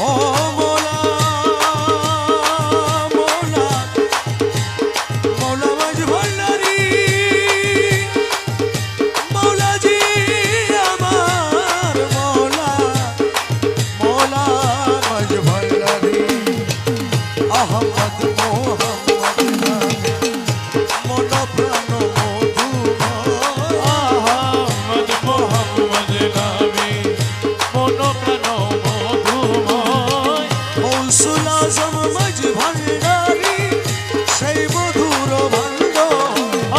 Oh. কৌশল আজম মাঝ ভান্ডারি সেই মধুর ভান্ড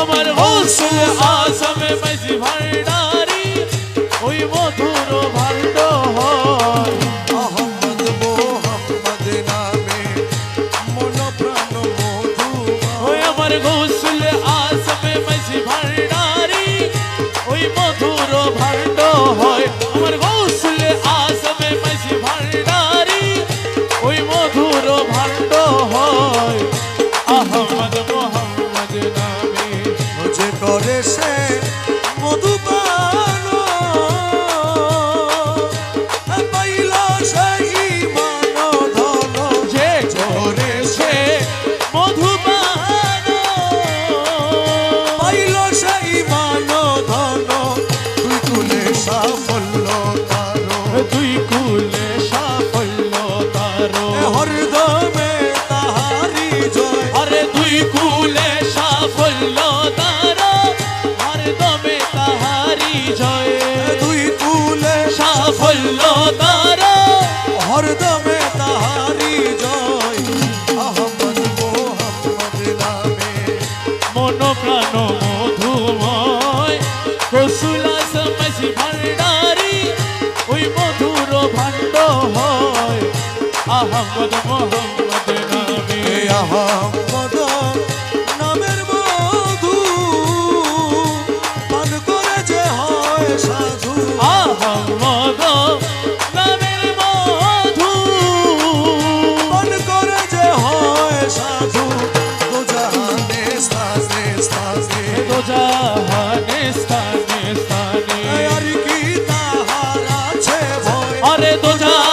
আমার হৌসল আসামে মাঝি ভান্ডারি ওই মধুর হয় আহমদ মোহাম্মদ নামে মন প্রাণ মধু ওই আমার ভান্ডারি ওই মধুর ভাণ্ড হরদমে তাহারি জয়। আরে দুই কুলে সাফল্য তারো তাহারি জয়। দুই কুলে সাফল্য তারো হরদমে তাহারি জয়। আহমদ মোহাম্মদ নামে। মন প্রাণ মধুময় রসুলা সমসি ভান্ডারি ওই মধুর ভাণ্ড হয় আহমদ মোহাম্মদ নামে। আহমদ নামের মধু পান করে যে হয় সাধু আহমদ নামের মধু পান করে যে হয় সাধু দোজাহানে স্থানে স্থানে দোজাহানে স্থানে স্থানে আর কি তাহার আছে ভয় আরে দোজাহানে